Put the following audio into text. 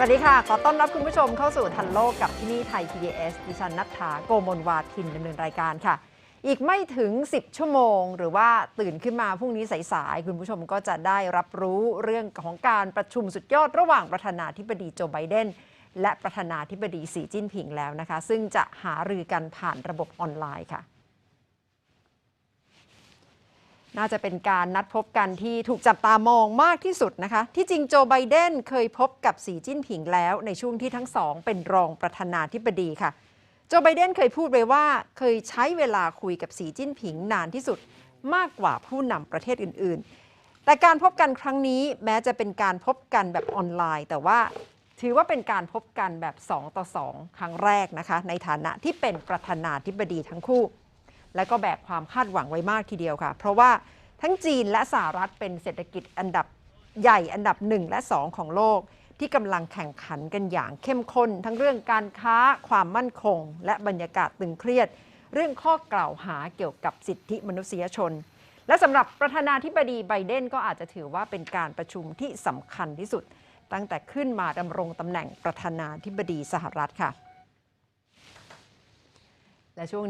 สวัสดีค่ะ ขอต้อนรับคุณผู้ชมเข้าสู่ทันโลกกับที่นี่ไทย PBS ดิฉันนัทธาโกมลวาทินดำเนินรายการค่ะ อีกไม่ถึง 10 ชั่วโมง หรือว่าตื่นขึ้นมาพรุ่งนี้สายๆ คุณผู้ชมก็จะได้รับรู้เรื่องของการประชุมสุดยอดระหว่างประธานาธิบดีโจไบเดน และประธานาธิบดีสีจิ้นผิงแล้วนะคะ ซึ่งจะหารือกันผ่านระบบออนไลน์ค่ะ น่าจะเป็นการนัดพบกันที่ถูกจับตามองมากที่สุดนะคะ ที่จริงโจไบเดนเคยพบกับสีจิ้นผิงแล้ว ในช่วงที่ทั้งสอง เป็นรองประธานาธิบดีค่ะ โจไบเดนเคยพูดไว้ว่าเคยใช้เวลาคุยกับสีจิ้นผิงนานที่สุดมากกว่าผู้นำประเทศอื่น ๆ แต่การพบกันครั้งนี้แม้จะเป็นการพบกันแบบออนไลน์ แต่ว่าถือว่าเป็นการพบกันแบบ 2 ต่อ 2 ครั้งแรกนะคะ ในฐานะที่เป็นประธานาธิบดีทั้งคู่ และก็แบกความคาดหวังไว้มากทีเดียวค่ะ เพราะว่าทั้งจีนและสหรัฐเป็นเศรษฐกิจอันดับใหญ่อันดับ 1 และ 2 ของโลก ที่กำลังแข่งขันกันอย่างเข้มข้น ทั้งเรื่องการค้าความมั่นคง และบรรยากาศตึงเครียด เรื่องข้อกล่าวหาเกี่ยวกับสิทธิมนุษยชน และสำหรับประธานาธิบดีไบเดนก็อาจจะถือว่าเป็นการประชุมที่สำคัญที่สุด ตั้งแต่ขึ้นมาดำรงตำแหน่งประธานาธิบดีสหรัฐค่ะ และช่วงนี้